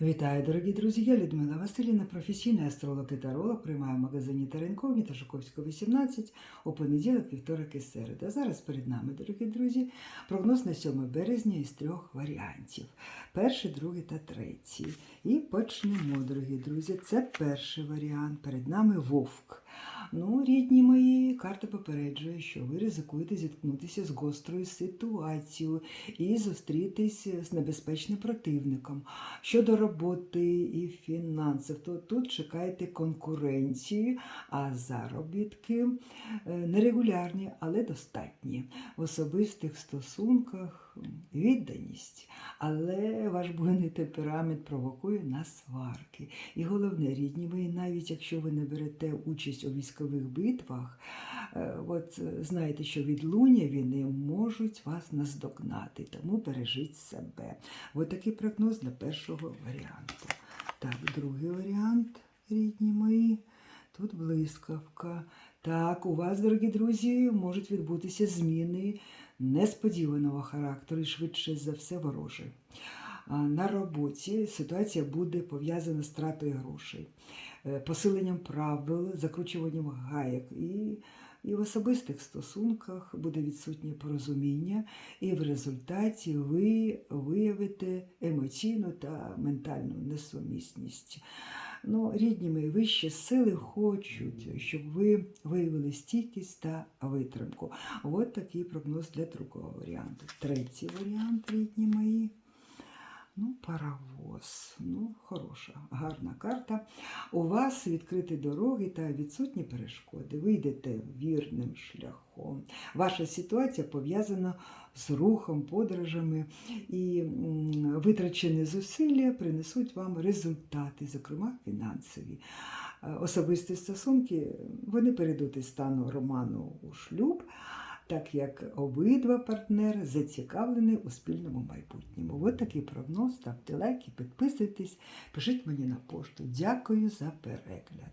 Вітаю, дорогі друзі! Я Людмила Василіна, професійний астролог і таролог, приймаю в магазині Теренковні та Жуковського 18 у понеділок, вівторок і середа. Зараз перед нами, дорогі друзі, прогноз на 7 березня із трьох варіантів: перший, другий та третій. І почнемо, дорогі друзі. Це перший варіант. Перед нами вовк. Ну, рідні мої, карта попереджує, що ви ризикуєте зіткнутися з гострою ситуацією і зустрітись з небезпечним противником. Щодо роботи і фінансів, то тут чекайте конкуренції, а заробітки е, нерегулярні, але достатні. В особистих стосунках відданість, але ваш буйний темперамент провокує на сварки. І головне, рідні ви, навіть якщо ви не берете участь у військових битвах, е, от е, знаєте, що відлуння війни можуть вас наздогнати, тому бережіть себе. Ось такий прогноз для першого варіанту. Так, другий варіант, рідні мої. Тут блискавка. Так, у вас, дорогі друзі, можуть відбутися зміни несподіваного характеру і швидше за все ворожі. А На роботі ситуація буде пов'язана з тратою грошей, е, посиленням правил, закручуванням гаєк і. І в особистих стосунках буде відсутнє порозуміння, і в результаті ви виявите емоційну та ментальну несумісність. Ну, рідні мої вищі сили хочуть, щоб ви виявили стійкість та витримку. От такий прогноз для другого варіанту. Третій варіант, рідні мої. Ну, паровоз. Ну, хороша, гарна карта. У вас відкриті дороги та відсутні перешкоди. Ви йдете вірним шляхом. Ваша ситуація пов'язана з рухом, подорожами, і витрачені зусилля принесуть вам результати, зокрема фінансові. Особисті стосунки вони перейдуть із стану роману у шлюб так як обидва партнери зацікавлені у спільному майбутньому. Ось такий прогноз. Ставте лайки, підписуйтесь, пишіть мені на пошту. Дякую за перегляд.